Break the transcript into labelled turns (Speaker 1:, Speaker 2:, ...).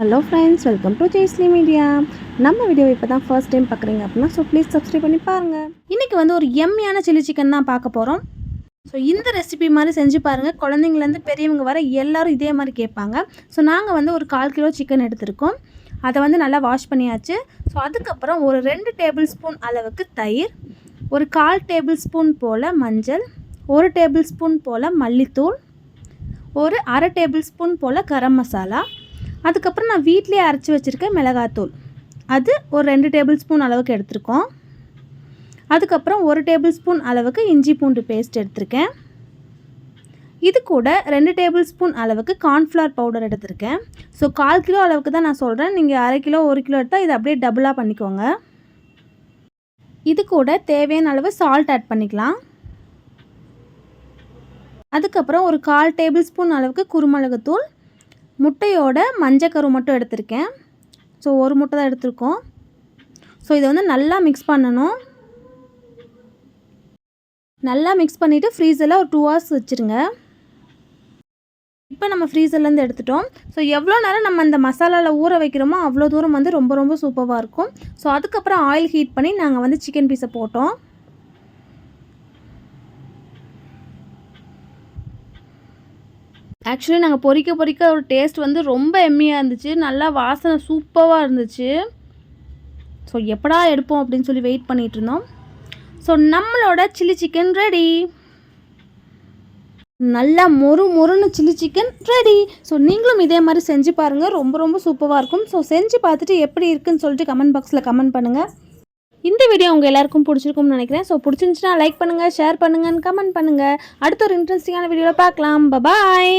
Speaker 1: Hello friends welcome to Jaisly media நம்ம video இப்போ தான் ஃபர்ஸ்ட் டைம் பார்க்குறீங்க அப்படின்னா ஸோ ப்ளீஸ் சப்ஸ்கிரைப் பண்ணி பாருங்கள் இன்றைக்கி வந்து ஒரு எம்மியான சில்லி சிக்கன் தான் பார்க்க போகிறோம் ஸோ இந்த ரெசிபி மாதிரி செஞ்சு பாருங்கள் குழந்தைங்கலேருந்து பெரியவங்க வர எல்லாரும் இதே மாதிரி கேட்பாங்க. ஸோ நாங்கள் வந்து ஒரு கால் கிலோ சிக்கன் எடுத்திருக்கோம். அதை வந்து நல்லா வாஷ் பண்ணியாச்சு. ஸோ அதுக்கப்புறம் ஒரு ரெண்டு டேபிள் ஸ்பூன் அளவுக்கு தயிர் ஒரு கால் டேபிள் ஸ்பூன் போல் மஞ்சள் ஒரு டேபிள் ஸ்பூன் போல் மல்லித்தூள் ஒரு அரை டேபிள் ஸ்பூன் போல் கரம் மசாலா அதுக்கப்புறம் நான் வீட்டிலே அரைச்சி வச்சுருக்கேன் மிளகாத்தூள். அது ஒரு ரெண்டு டேபிள் ஸ்பூன் அளவுக்கு எடுத்திருக்கோம். அதுக்கப்புறம் ஒரு டேபிள் ஸ்பூன் அளவுக்கு இஞ்சி பூண்டு பேஸ்ட் எடுத்திருக்கேன். இது கூட ரெண்டு டேபிள் ஸ்பூன் அளவுக்கு கார்ன்ஃப்ளவர் பவுடர் எடுத்திருக்கேன். ஸோ கால் கிலோ அளவுக்கு தான் நான் சொல்கிறேன் நீங்கள் அரை கிலோ ஒரு கிலோ எடுத்தால் இதை அப்படியே டபுளாக பண்ணிக்கோங்க. இது கூட தேவையான அளவு சால்ட் ஆட் பண்ணிக்கலாம். அதுக்கப்புறம் ஒரு கால் டேபிள் ஸ்பூன் அளவுக்கு குருமிளகுத்தூள். முட்டையோட மஞ்சக்கரு மட்டும் எடுத்திருக்கேன். ஸோ ஒரு முட்டை தான் எடுத்திருக்கோம். ஸோ இதை வந்து நல்லா மிக்ஸ் பண்ணணும். நல்லா மிக்ஸ் பண்ணிவிட்டு ஃப்ரீசரில் ஒரு டூ ஹவர்ஸ் வச்சுருங்க. இப்போ நம்ம ஃப்ரீசர்லேருந்து எடுத்துட்டோம். ஸோ எவ்வளோ நேரம் நம்ம அந்த மசாலாவில் ஊற வைக்கிறோமோ அவ்வளோ தூரம் வந்து ரொம்ப ரொம்ப சூப்பராக இருக்கும். ஸோ அதுக்கப்புறம் ஆயில் ஹீட் பண்ணி நாங்கள் வந்து சிக்கன் பீஸை போட்டோம். ஆக்சுவலி நாங்கள் பொறிக்க பொறிக்க ஒரு டேஸ்ட் வந்து ரொம்ப எம்மியாக இருந்துச்சு. நல்லா வாசனை சூப்பராக இருந்துச்சு. ஸோ எப்படா எடுப்போம் அப்படின்னு சொல்லி வெயிட் பண்ணிகிட்டு இருந்தோம். ஸோ நம்மளோட சில்லி சிக்கன் ரெடி நல்லா மொறு மொறுன்னு சில்லி சிக்கன் ரெடி ஸோ நீங்களும் இதே மாதிரி செஞ்சு பாருங்கள் ரொம்ப ரொம்ப சூப்பராக இருக்கும். ஸோ செஞ்சு பார்த்துட்டு எப்படி இருக்குன்னு சொல்லிட்டு கமெண்ட் பாக்ஸில் கமெண்ட் பண்ணுங்கள் இந்த வீடியோ உங்கள் எல்லாருக்கும் பிடிச்சிருக்கும்னு நினைக்கிறேன். ஸோ பிடிச்சிருந்துச்சுன்னா லைக் பண்ணுங்கள் ஷேர் பண்ணுங்கன்னு கமெண்ட் பண்ணுங்கள் அடுத்த ஒரு இன்ட்ரெஸ்டிங்கான வீடியோவில் பார்க்கலாம். பபாய்